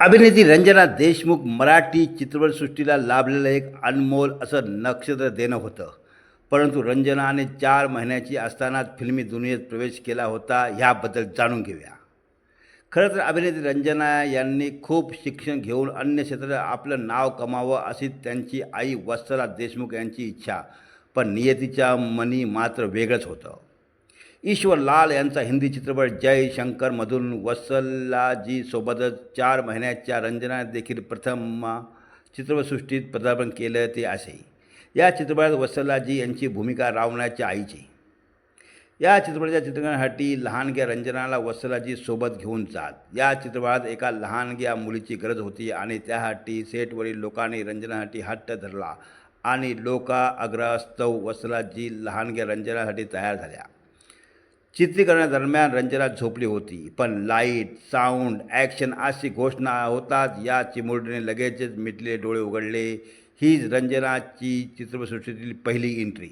अभिनेत्री रंजना देशमुख मराठी चित्रपटसृष्टीला लाभलेलं एक अनमोल असं नक्षत्र देणं होतं. परंतु रंजनाने चार महिन्याची असतानाच फिल्मी दुनियेत प्रवेश केला होता ह्याबद्दल जाणून घेऊया. खरं तर अभिनेत्री रंजना यांनी खूप शिक्षण घेऊन अन्य क्षेत्रात आपलं नाव कमावं अशी त्यांची आई वत्सला देशमुख यांची इच्छा पण नियतीच्या मनी मात्र वेगळंच होतं. ईश्वर लाल यांचा हिंदी चित्रपट जय शंकरमधून वत्सलाजीसोबतच चार महिन्याच्या रंजना देखील प्रथम चित्रपटसृष्टीत पदार्पण केलं ते असे. या चित्रपटात वसल्लाजी यांची भूमिका रावणाच्या आईची. या चित्रपटाच्या चित्रीकरणासाठी लहानग्या रंजनाला वसलाजी सोबत घेऊन जात. या चित्रपटात एका लहानग्या मुलीची गरज होती आणि त्यासाठी सेटवरील लोकांनी रंजनासाठी हट्ट धरला आणि लोका अग्रस्तव वसलाजी लहानग्या रंजनासाठी तयार झाल्या. चित्रीकरणादरम्यान रंजना झोपली होती पण लाइट साऊंड ॲक्शन अशी घोषणा होताच या चिमुरडीने लगेचच मिटले डोळे उघडले. हीच रंजनाची चित्रपटसृष्टीतील पहिली एंट्री